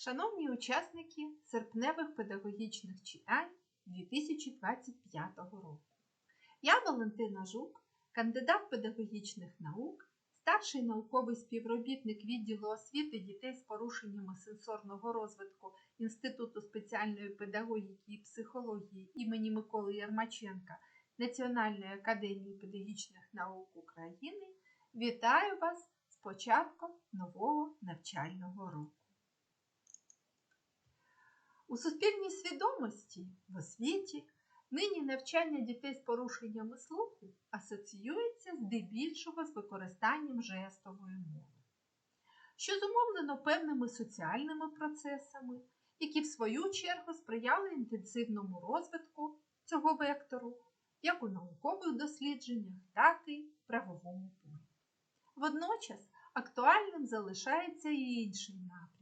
Шановні учасники серпневих педагогічних читань 2025 року. Я Валентина Жук, кандидат педагогічних наук, старший науковий співробітник відділу освіти дітей з порушеннями сенсорного розвитку Інституту спеціальної педагогіки і психології імені Миколи Ярмаченка Національної академії педагогічних наук України. Вітаю вас з початком нового навчального року. У суспільній свідомості в освіті нині навчання дітей з порушеннями слуху асоціюється здебільшого з використанням жестової мови, що зумовлено певними соціальними процесами, які в свою чергу сприяли інтенсивному розвитку цього вектору як у наукових дослідженнях, так і в правовому полі. Водночас актуальним залишається і інший напрям,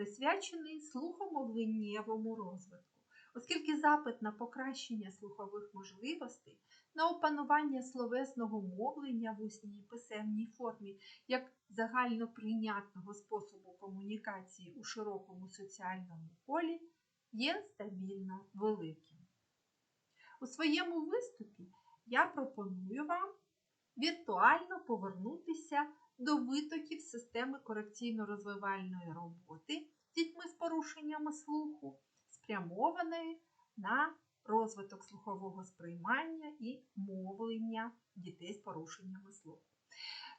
присвячений слухомовленнєвому розвитку, оскільки запит на покращення слухових можливостей, на опанування словесного мовлення в усній і писемній формі як загальноприйнятного способу комунікації у широкому соціальному полі є стабільно великим. У своєму виступі я пропоную вам віртуально повернутися до витоків системи корекційно-розвивальної роботи дітьми з порушеннями слуху, спрямованої на розвиток слухового сприймання і мовлення дітей з порушеннями слуху.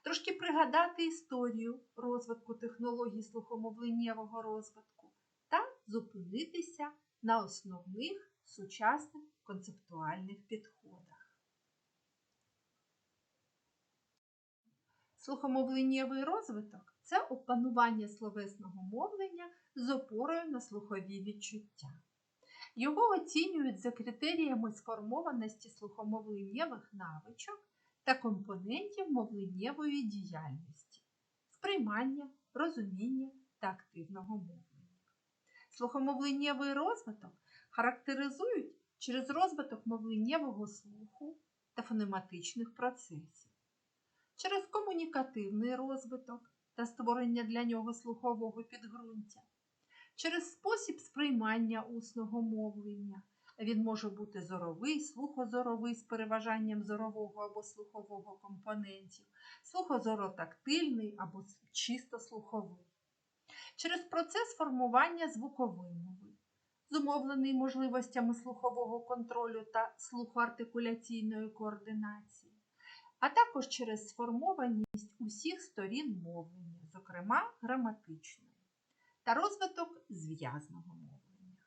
Трошки пригадати історію розвитку технологій слухомовленнєвого розвитку та зупинитися на основних сучасних концептуальних підходах. Слухомовленнєвий розвиток це опанування словесного мовлення з опорою на слухові відчуття. Його оцінюють за критеріями сформованості слухомовленнєвих навичок та компонентів мовленнєвої діяльності, сприймання, розуміння та активного мовлення. Слухомовленнєвий розвиток характеризують через розвиток мовленнєвого слуху та фонематичних процесів, через комунікативний розвиток та створення для нього слухового підґрунтя, через спосіб сприймання усного мовлення. Він може бути зоровий, слухозоровий з переважанням зорового або слухового компонентів, слухозоротактильний або чисто слуховий, через процес формування звуковимови, зумовлений можливостями слухового контролю та слухоартикуляційної координації, а також через сформованість усіх сторін мовлення, зокрема граматичної, та розвиток зв'язного мовлення.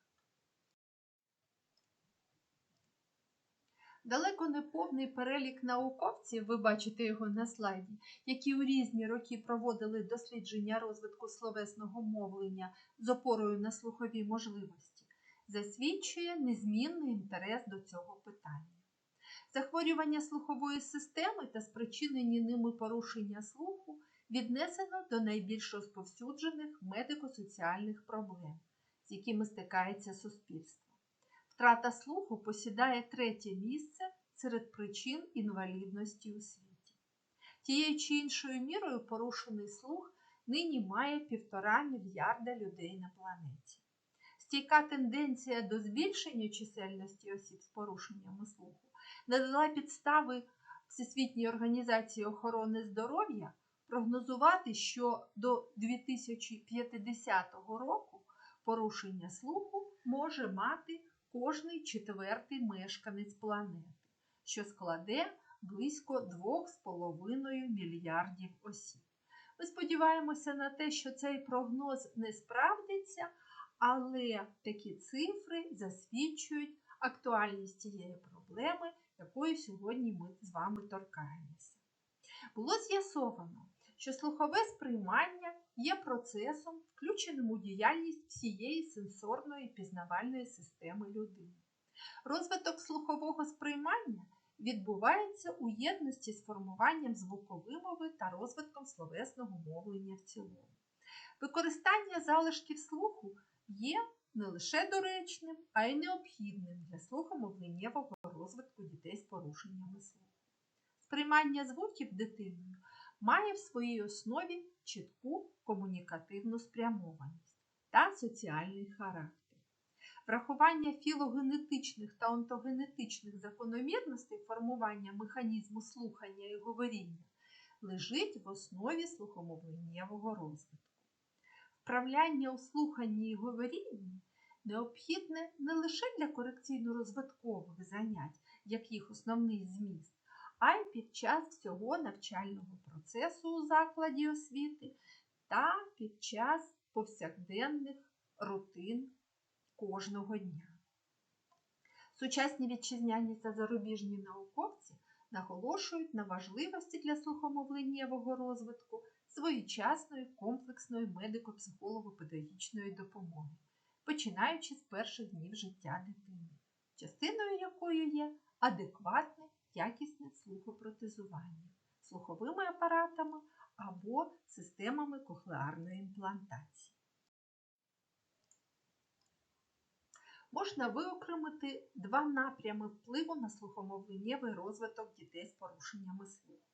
Далеко не повний перелік науковців, ви бачите його на слайді, які у різні роки проводили дослідження розвитку словесного мовлення з опорою на слухові можливості, засвідчує незмінний інтерес до цього питання. Захворювання слухової системи та спричинені ними порушення слуху віднесено до найбільш розповсюджених медико-соціальних проблем, з якими стикається суспільство. Втрата слуху посідає третє місце серед причин інвалідності у світі. Тією чи іншою мірою порушений слух нині має півтора мільярда людей на планеті. Стійка тенденція до збільшення чисельності осіб з порушеннями слуху надала підстави Всесвітньої організації охорони здоров'я прогнозувати, що до 2050 року порушення слуху може мати кожний четвертий мешканець планети, що складе близько 2,5 мільярдів осіб. Ми сподіваємося на те, що цей прогноз не справдиться, але такі цифри засвідчують актуальність цієї проблеми, якою сьогодні ми з вами торкаємося. Було з'ясовано, що слухове сприймання є процесом, включеним у діяльність всієї сенсорної пізнавальної системи людини. Розвиток слухового сприймання відбувається у єдності з формуванням звукової мови та розвитком словесного мовлення в цілому. Використання залишків слуху є не лише доречним, а й необхідним для слухомовленнєвого розвитку дітей з порушеннями слуху. Сприймання звуків дитиною має в своїй основі чітку комунікативну спрямованість. та соціальний характер. Врахування філогенетичних та онтогенетичних закономірностей формування механізму слухання і говоріння лежить в основі слухомовленнєвого розвитку. Вправляння у слуханні і говорінні необхідне не лише для корекційно-розвиткових занять, як їх основний зміст, а й під час всього навчального процесу у закладі освіти та під час повсякденних рутин кожного дня. Сучасні вітчизняні та зарубіжні науковці наголошують на важливості для слухомовленнєвого розвитку своєчасної комплексної медико-психолого-педагогічної допомоги, починаючи з перших днів життя дитини, частиною якої є адекватне якісне слухопротезування слуховими апаратами або системами кохлеарної імплантації. Можна виокремити два напрями впливу на слухомовленнєвий розвиток дітей з порушеннями слуху.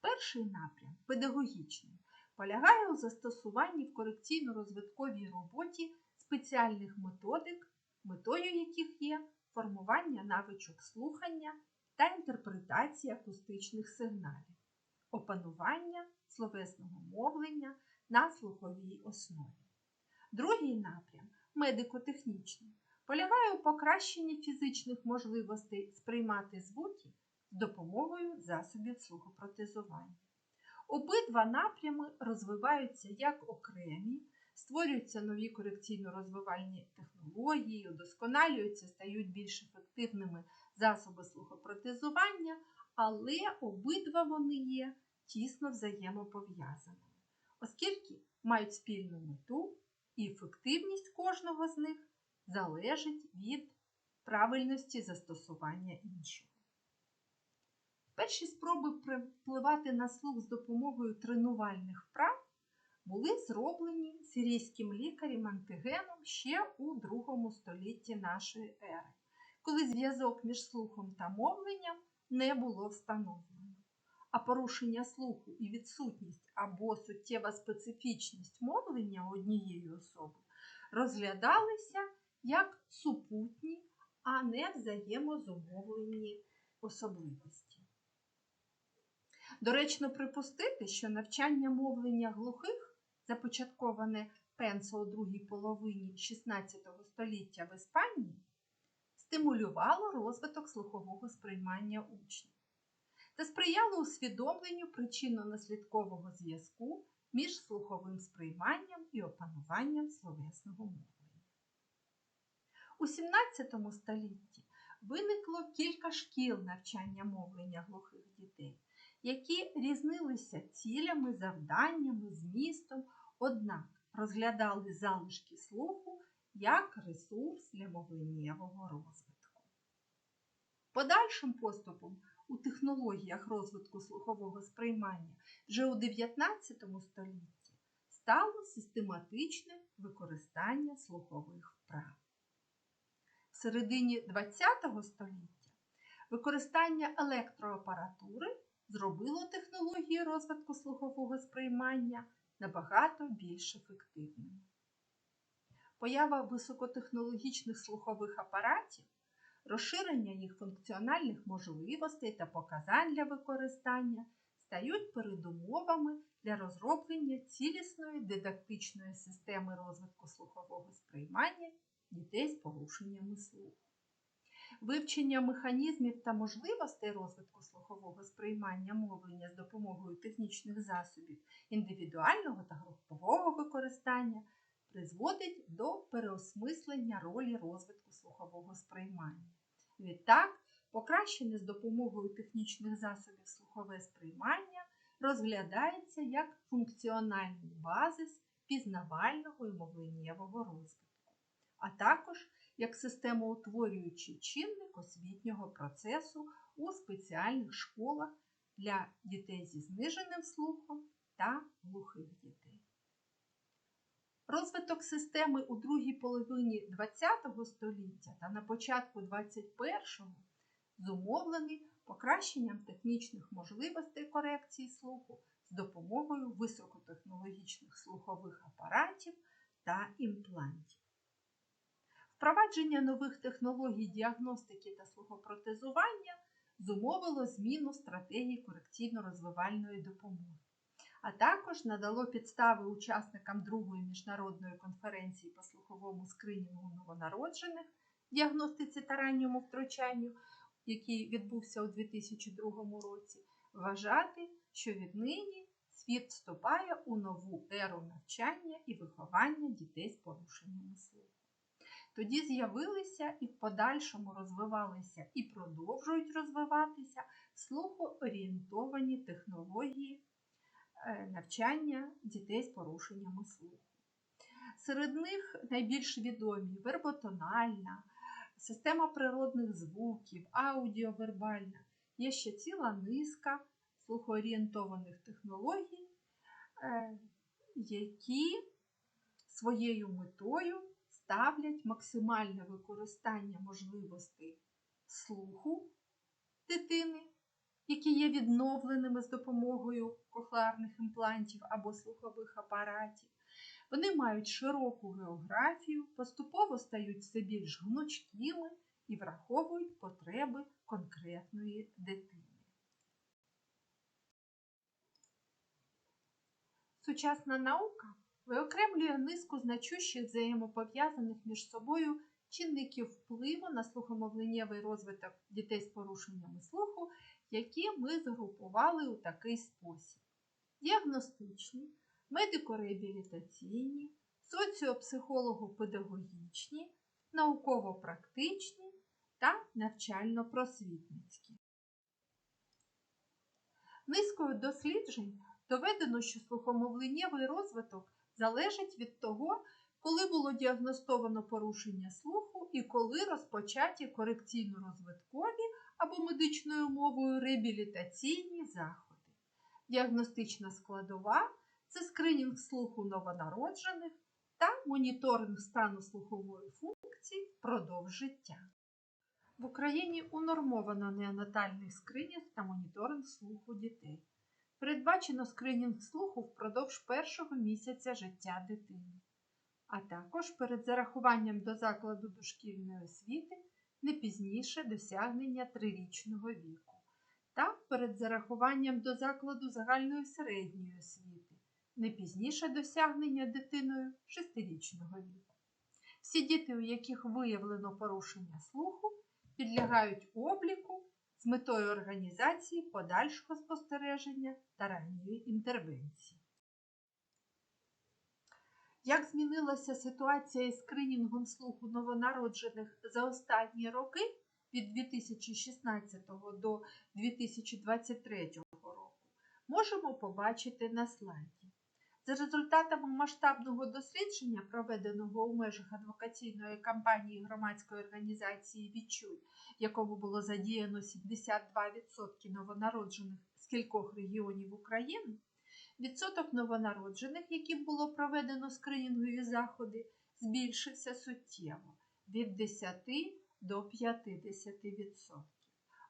Перший напрям педагогічний, полягає у застосуванні в корекційно-розвитковій роботі спеціальних методик, метою яких є формування навичок слухання та інтерпретації акустичних сигналів, опанування словесного мовлення на слуховій основі. Другий напрям медико-технічний, полягає у покращенні фізичних можливостей сприймати звуки з допомогою засобів слухопротезування. Обидва напрями розвиваються як окремі, створюються нові корекційно-розвивальні технології, удосконалюються, стають більш ефективними засоби слухопротезування, але обидва вони є тісно взаємопов'язаними, оскільки мають спільну мету і ефективність кожного з них залежить від правильності застосування іншого. Перші спроби впливати на слух з допомогою тренувальних вправ були зроблені сирійським лікарем Антигеном ще у другому столітті нашої ери, коли зв'язок між слухом та мовленням не було встановлено. А порушення слуху і відсутність або суттєва специфічність мовлення однієї особи розглядалися як супутні, а не взаємозумовлені особливості. Доречно припустити, що навчання мовлення глухих, започатковане Пенсо у другій половині XVI століття в Іспанії, стимулювало розвиток слухового сприймання учнів та сприяло усвідомленню причинно-наслідкового зв'язку між слуховим сприйманням і опануванням словесного мовлення. У XVII столітті виникло кілька шкіл навчання мовлення глухих дітей, які різнилися цілями, завданнями, змістом, однак розглядали залишки слуху як ресурс для мовленнєвого розвитку. Подальшим поступом у технологіях розвитку слухового сприймання вже у 19 столітті стало систематичне використання слухових вправ. В середині ХХ століття використання електроапаратури зробило технології розвитку слухового сприймання набагато більш ефективними. Поява високотехнологічних слухових апаратів розширення їх функціональних можливостей та показань для використання стають передумовами для розроблення цілісної дидактичної системи розвитку слухового сприймання дітей з порушеннями слуху. Вивчення механізмів та можливостей розвитку слухового сприймання мовлення з допомогою технічних засобів індивідуального та групового використання призводить до переосмислення ролі розвитку слухового сприймання. Відтак, покращене з допомогою технічних засобів слухове сприймання розглядається як функціональний базис пізнавального і мовленнєвого розвитку, а також як системоутворюючий чинник освітнього процесу у спеціальних школах для дітей зі зниженим слухом та глухих дітей. Розвиток системи у другій половині ХХ століття та на початку ХХІ зумовлений покращенням технічних можливостей корекції слуху з допомогою високотехнологічних слухових апаратів та імплантів. Впровадження нових технологій діагностики та слухопротезування зумовило зміну стратегії корекційно-розвивальної допомоги, а також надало підстави учасникам другої міжнародної конференції по слуховому скринінгу новонароджених, діагностиці та ранньому втручанню, який відбувся у 2002 році, вважати, що віднині світ вступає у нову еру навчання і виховання дітей з порушеннями слуху. Тоді з'явилися і в подальшому розвивалися і продовжують розвиватися слухоорієнтовані технології е, навчання дітей з порушеннями слуху. Серед них найбільш відомі верботональна, система природних звуків, аудіовербальна. Є ще ціла низка слухоорієнтованих технологій, е, які своєю метою ставлять максимальне використання можливостей слуху дитини, які є відновленими з допомогою кохлеарних імплантів або слухових апаратів. Вони мають широку географію, поступово стають все більш гнучкими і враховують потреби конкретної дитини. Сучасна наука виокремлює низку значущих взаємопов'язаних між собою чинників впливу на слухомовленнєвий розвиток дітей з порушеннями слуху, які ми згрупували у такий спосіб: діагностичні, медико-реабілітаційні, соціопсихолого-педагогічні, науково-практичні та навчально-просвітницькі. Низкою досліджень доведено, що слухомовленнєвий розвиток залежить від того, коли було діагностовано порушення слуху і коли розпочаті корекційно-розвиткові або медичною мовою реабілітаційні заходи. Діагностична складова це скринінг слуху новонароджених та моніторинг стану слухової функції впродовж життя. В Україні унормовано неонатальний скринінг та моніторинг слуху дітей. Передбачено скринінг слуху впродовж першого місяця життя дитини, а також перед зарахуванням до закладу дошкільної освіти не пізніше досягнення трирічного віку, та перед зарахуванням до закладу загальної середньої освіти, не пізніше досягнення дитиною шестирічного віку. Всі діти, у яких виявлено порушення слуху, підлягають обліку з метою організації подальшого спостереження та ранньої інтервенції. Як змінилася ситуація із скринінгом слуху новонароджених за останні роки від 2016 до 2023 року, можемо побачити на слайді. За результатами масштабного дослідження, проведеного у межах адвокаційної кампанії громадської організації Відчуй, в якому було задіяно 72% новонароджених з кількох регіонів України, відсоток новонароджених, яким було проведено скринінгові заходи, збільшився суттєво від 10 до 50%.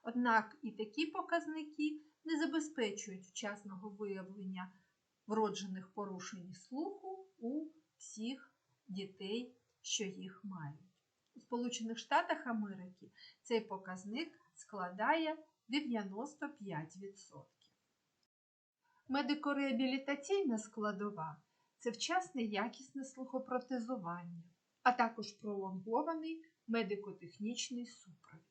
Однак і такі показники не забезпечують вчасного виявлення вроджених порушень слуху у всіх дітей, що їх мають. У Сполучених Штатах Америки цей показник складає 95%. Медико-реабілітаційна складова це вчасне якісне слухопротезування, а також пролонгований медико-технічний супровід.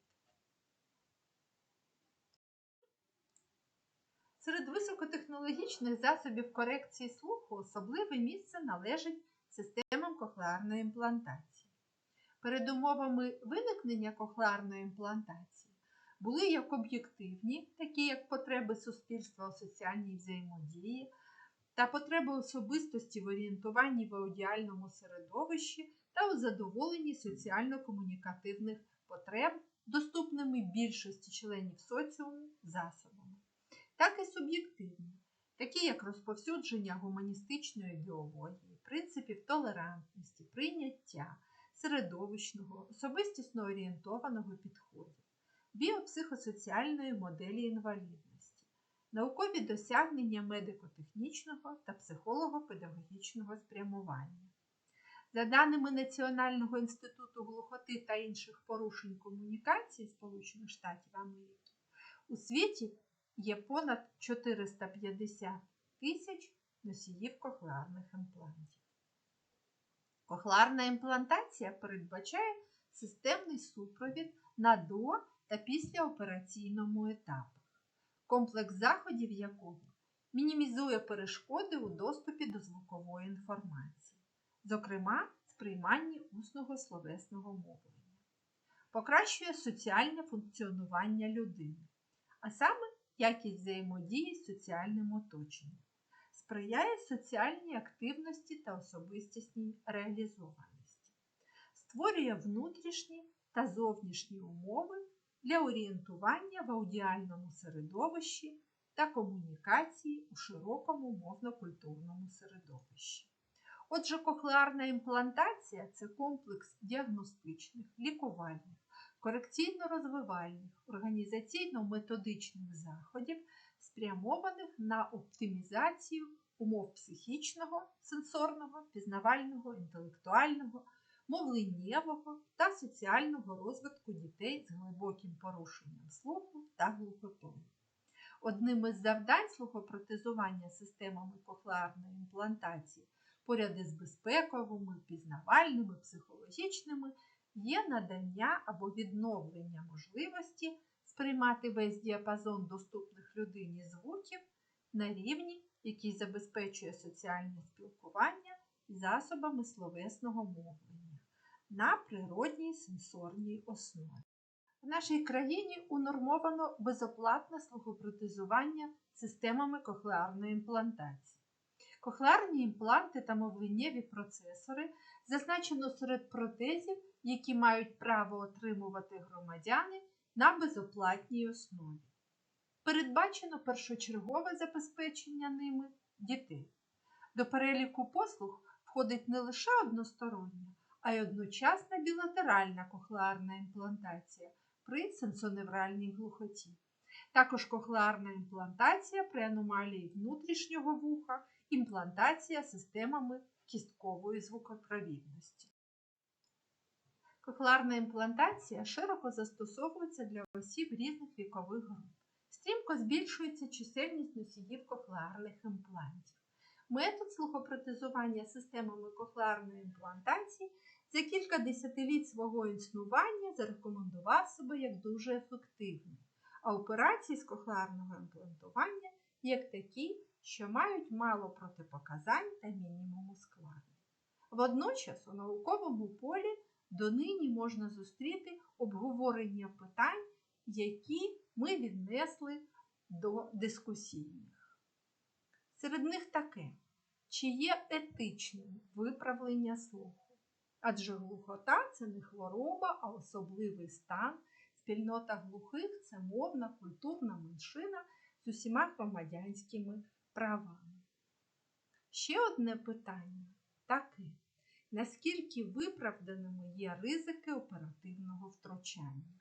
Серед високотехнологічних засобів корекції слуху особливе місце належить системам кохлеарної імплантації. Передумовами виникнення кохлеарної імплантації були як об'єктивні, такі як потреби суспільства у соціальній взаємодії та потреби особистості в орієнтуванні в аудіальному середовищі та у задоволенні соціально-комунікативних потреб, доступними більшості членів соціуму засобами так і суб'єктивні, такі як розповсюдження гуманістичної ідеології, принципів толерантності, прийняття, середовищного, особистісно орієнтованого підходу, біопсихосоціальної моделі інвалідності, наукові досягнення медико-технічного та психолого-педагогічного спрямування. За даними Національного інституту глухоти та інших порушень комунікації Сполучених Штатів Америки, у світі є понад 450 тисяч носіїв кохлеарних імплантів. Кохлеарна імплантація передбачає системний супровід на до та післяопераційному етапах, комплекс заходів якого мінімізує перешкоди у доступі до звукової інформації, зокрема сприйманні усного словесного мовлення, покращує соціальне функціонування людини, а саме якість взаємодії з соціальним оточенням, сприяє соціальній активності та особистісній реалізованості, створює внутрішні та зовнішні умови для орієнтування в аудіальному середовищі та комунікації у широкому мовно-культурному середовищі. Отже, кохлеарна імплантація це комплекс діагностичних, лікувальних, корекційно-розвивальних, організаційно-методичних заходів, спрямованих на оптимізацію умов психічного, сенсорного, пізнавального, інтелектуального, мовленнєвого та соціального розвитку дітей з глибоким порушенням слуху та глухотою. Одним із завдань слухопротезування системами кохлеарної імплантації поряд із безпековими, пізнавальними, психологічними є надання або відновлення можливості сприймати весь діапазон доступних людині звуків на рівні, який забезпечує соціальне спілкування засобами словесного мовлення на природній сенсорній основі. В нашій країні унормовано безоплатне слухопротезування системами кохлеарної імплантації. Кохлеарні імпланти та мовленнєві процесори зазначено серед протезів, які мають право отримувати громадяни на безоплатній основі. Передбачено першочергове забезпечення ними дітей. До переліку послуг входить не лише одностороння, а й одночасна білатеральна кохлеарна імплантація при сенсоневральній глухоті. Також кохлеарна імплантація при аномалії внутрішнього вуха, імплантація системами кісткової звукопровідності. Кохлеарна імплантація широко застосовується для осіб різних вікових груп. Стрімко збільшується чисельність носіїв кохлеарних імплантів. Метод слухопротезування системами кохлеарної імплантації за кілька десятиліть свого існування зарекомендував себе як дуже ефективний, а операції з кохлеарного імплантування як такі, що мають мало протипоказань та мінімум ускладнень. Водночас у науковому полі донині можна зустріти обговорення питань, які ми віднесли до дискусійних. Серед них таке, чи є етичним виправлення слуху? Адже глухота це не хвороба, а особливий стан. Спільнота глухих це мовна, культурна меншина з усіма громадянськими правами. Ще одне питання таке. Наскільки виправданими є ризики оперативного втручання?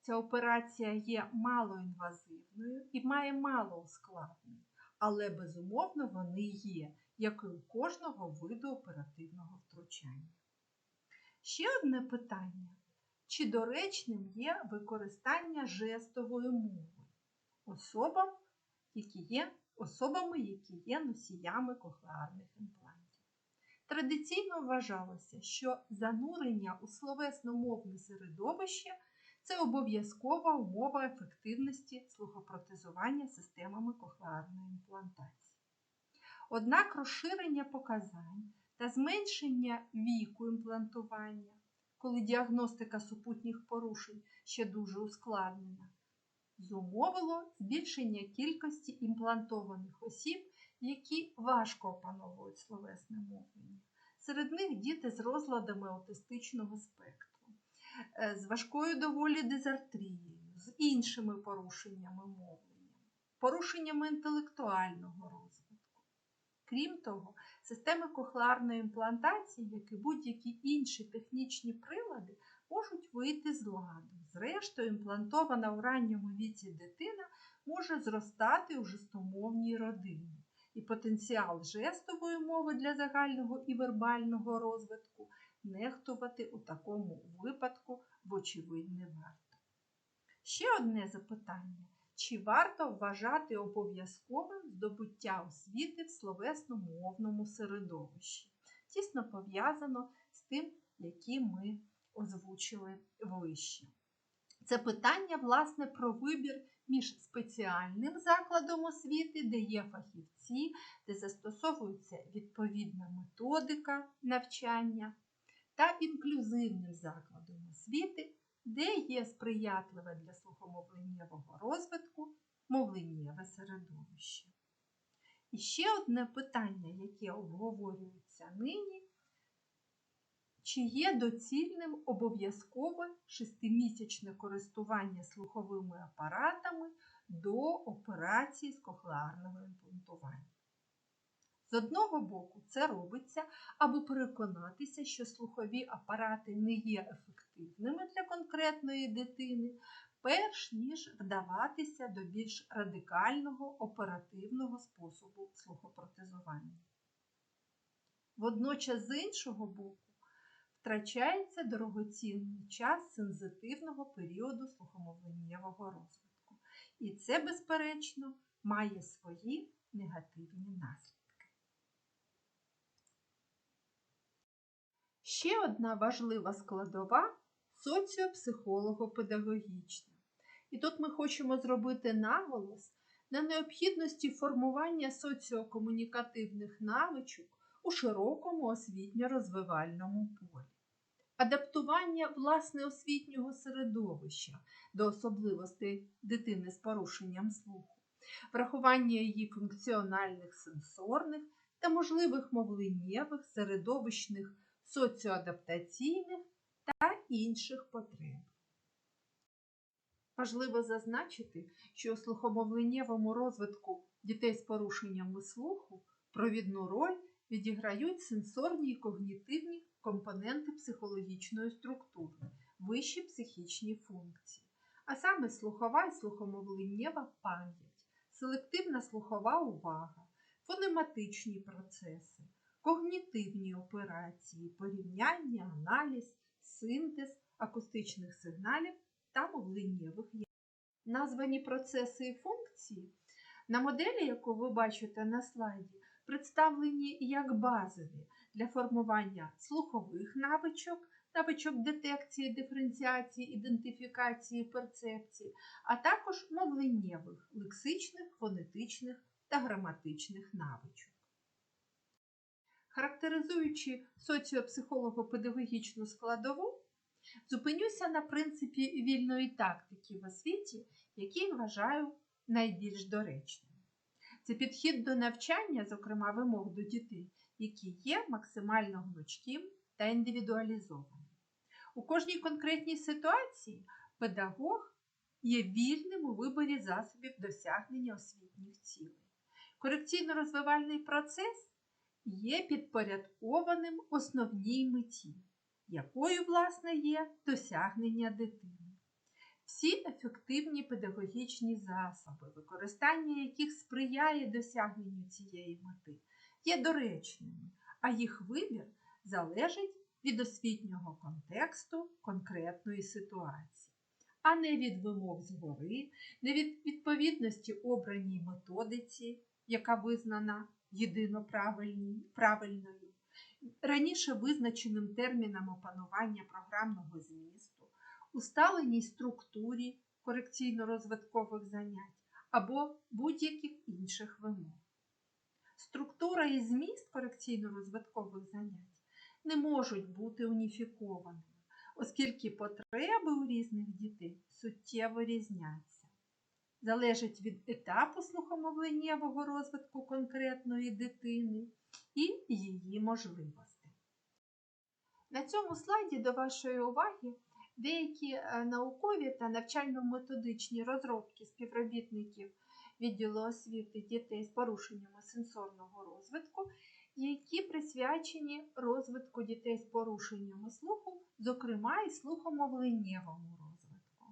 Ця операція є малоінвазивною і має мало ускладнень, але безумовно вони є, як і у кожного виду оперативного втручання. Ще одне питання: чи доречним є використання жестової мови особам, які є, особами, які є носіями кохлеарних імплантів? Традиційно вважалося, що занурення у словесно-мовне середовище це обов'язкова умова ефективності слухопротезування системами кохлеарної імплантації. Однак розширення показань та зменшення віку імплантування, коли діагностика супутніх порушень ще дуже ускладнена, зумовило збільшення кількості імплантованих осіб, які важко опановують словесне мовлення. Серед них діти з розладами аутистичного спектру, е, з важкою доволі дизартрією, з іншими порушеннями мовлення, порушеннями інтелектуального розвитку. Крім того, системи кохлеарної імплантації, як і будь-які інші технічні прилади, можуть вийти з ладу. Зрештою, імплантована у ранньому віці дитина може зростати у жестомовній родині. і потенціал жестової мови для загального і вербального розвитку нехтувати у такому випадку, вочевидь, не варто. Ще одне запитання. Чи варто вважати обов'язковим здобуття освіти в словесно-мовному середовищі? Тісно пов'язано з тим, які ми озвучили вище. Це питання, власне, про вибір між спеціальним закладом освіти, де є фахівці, де застосовується відповідна методика навчання, та інклюзивним закладом освіти, де є сприятливе для слухомовленнєвого розвитку мовленнєве середовище. І ще одне питання, яке обговорюється нині, чи є доцільним обов'язкове шестимісячне користування слуховими апаратами до операції з кохлеарного імплантування? З одного боку, це робиться, аби переконатися, що слухові апарати не є ефективними для конкретної дитини, перш ніж вдаватися до більш радикального оперативного способу слухопротезування. Водночас, з іншого боку, втрачається дорогоцінний час сензитивного періоду слухомовленнєвого розвитку. І це, безперечно, має свої негативні наслідки. Ще одна важлива складова соціопсихолого-педагогічна. І тут ми хочемо зробити наголос на необхідності формування соціокомунікативних навичок у широкому освітньо-розвивальному полі, адаптування власне освітнього середовища до особливостей дитини з порушенням слуху, врахування її функціональних сенсорних та можливих мовленнєвих середовищних соціоадаптаційних та інших потреб. Важливо зазначити, що у слухомовленнєвому розвитку дітей з порушеннями слуху провідну роль відіграють сенсорні і когнітивні компоненти психологічної структури, вищі психічні функції, а саме слухова і слухомовленнєва пам'ять, селективна слухова увага, фонематичні процеси, когнітивні операції, порівняння, аналіз, синтез акустичних сигналів та мовленнєвих явищ. Названі процеси і функції на моделі, яку ви бачите на слайді, представлені як базові для формування слухових навичок, навичок детекції, диференціації, ідентифікації, перцепції, а також мовленнєвих, лексичних, фонетичних та граматичних навичок. Характеризуючи соціопсихолого-педагогічну складову, зупинюся на принципі вільної тактики в освіті, який вважаю найбільш доречним. Це підхід до навчання, зокрема вимог до дітей, які є максимально гнучким та індивідуалізованим. У кожній конкретній ситуації педагог є вільним у виборі засобів досягнення освітніх цілей. Корекційно-розвивальний процес є підпорядкованим основній меті, якою, власне, є досягнення дитини. Всі ефективні педагогічні засоби, використання яких сприяє досягненню цієї мети, є доречними, а їх вибір залежить від освітнього контексту конкретної ситуації, а не від вимог згори, не від відповідності обраній методиці, яка визнана єдино правильною, раніше визначеним терміном опанування програмного змісту, усталеній структурі корекційно-розвиткових занять або будь-яких інших вимог. Структура і зміст корекційно-розвиткових занять не можуть бути уніфікованими, оскільки потреби у різних дітей суттєво різняться. Залежить від етапу слухомовленнєвого розвитку конкретної дитини і її можливостей. На цьому слайді до вашої уваги деякі е, наукові та навчально-методичні розробки співробітників відділу освіти дітей з порушеннями сенсорного розвитку, які присвячені розвитку дітей з порушеннями слуху, зокрема і слухомовленнєвому розвитку.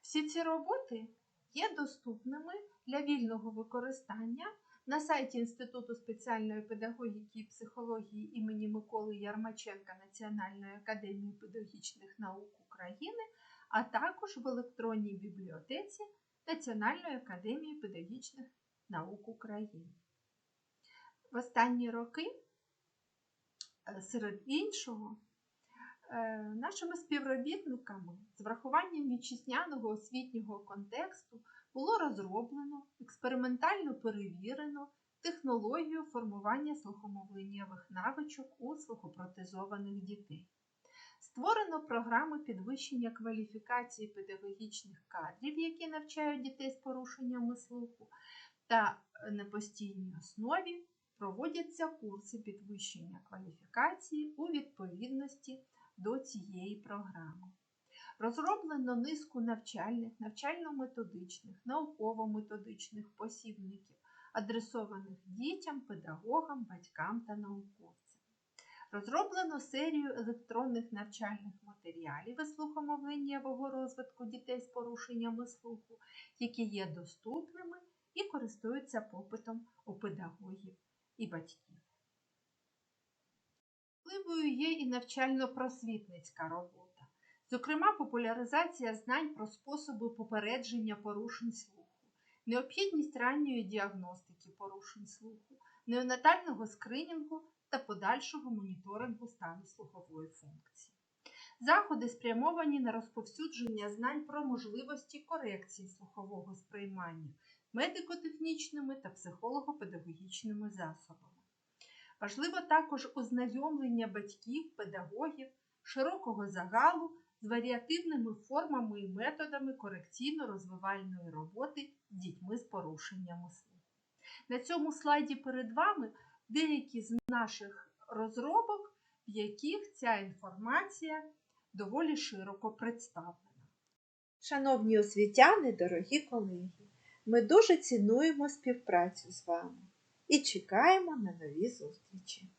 Всі ці роботи є доступними для вільного використання на сайті Інституту спеціальної педагогіки і психології імені Миколи Ярмаченка Національної академії педагогічних наук України, а також в електронній бібліотеці Національної академії педагогічних наук України. В останні роки, е, серед іншого, е, нашими співробітниками з врахуванням вітчизняного освітнього контексту було розроблено, експериментально перевірено технологію формування слухомовленнєвих навичок у слухопротезованих дітей. Створено програми підвищення кваліфікації педагогічних кадрів, які навчають дітей з порушеннями слуху, та на постійній основі проводяться курси підвищення кваліфікації у відповідності до цієї програми. Розроблено низку навчальних, навчально-методичних, науково-методичних посібників, адресованих дітям, педагогам, батькам та науковцям. Розроблено серію електронних навчальних матеріалів із слухомовленнєвого розвитку дітей з порушеннями слуху, які є доступними і користуються попитом у педагогів і батьків. Важливою є і навчально-просвітницька робота, зокрема, популяризація знань про способи попередження порушень слуху, необхідність ранньої діагностики порушень слуху, неонатального скринінгу та подальшого моніторингу стану слухової функції. Заходи спрямовані на розповсюдження знань про можливості корекції слухового сприймання медико-технічними та психолого-педагогічними засобами. Важливо також ознайомлення батьків, педагогів, широкого загалу з варіативними формами і методами корекційно-розвивальної роботи з дітьми з порушеннями слуху. На цьому слайді перед вами деякі з наших розробок, в яких ця інформація доволі широко представлена. Шановні освітяни, дорогі колеги, ми дуже цінуємо співпрацю з вами і чекаємо на нові зустрічі.